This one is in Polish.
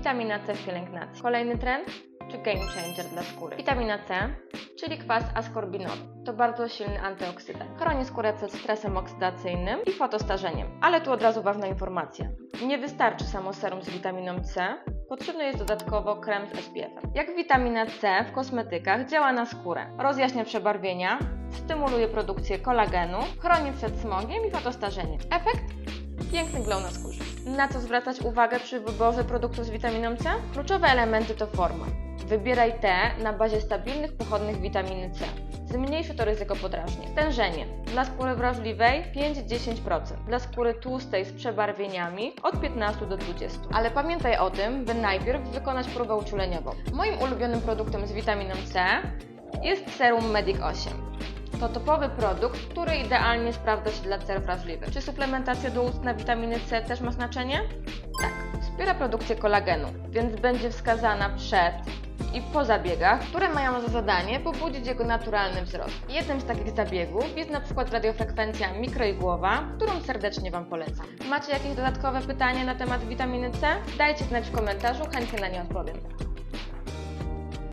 Witamina C w pielęgnacji. Kolejny trend czy game changer dla skóry. Witamina C, czyli kwas askorbinowy. To bardzo silny antyoksydant. Chroni skórę przed stresem oksydacyjnym i fotostarzeniem. Ale tu od razu ważna informacja. Nie wystarczy samo serum z witaminą C, potrzebny jest dodatkowo krem z SPF-em. Jak witamina C w kosmetykach działa na skórę. Rozjaśnia przebarwienia, stymuluje produkcję kolagenu, chroni przed smogiem i fotostarzeniem. Efekt? Piękny glow na skórze. Na co zwracać uwagę przy wyborze produktów z witaminą C? Kluczowe elementy to forma. Wybieraj te na bazie stabilnych pochodnych witaminy C. Zmniejszy to ryzyko podrażnień. Stężenie. Dla skóry wrażliwej 5-10%. Dla skóry tłustej z przebarwieniami od 15 do 20. Ale pamiętaj o tym, by najpierw wykonać próbę uczuleniową. Moim ulubionym produktem z witaminą C jest serum Medic 8. To topowy produkt, który idealnie sprawdza się dla cer wrażliwych. Czy suplementacja do ust na witaminy C też ma znaczenie? Tak. Wspiera produkcję kolagenu, więc będzie wskazana przed i po zabiegach, które mają za zadanie pobudzić jego naturalny wzrost. Jednym z takich zabiegów jest na przykład radiofrekwencja mikroigłowa, którą serdecznie Wam polecam. Macie jakieś dodatkowe pytania na temat witaminy C? Dajcie znać w komentarzu, chętnie na nie odpowiem.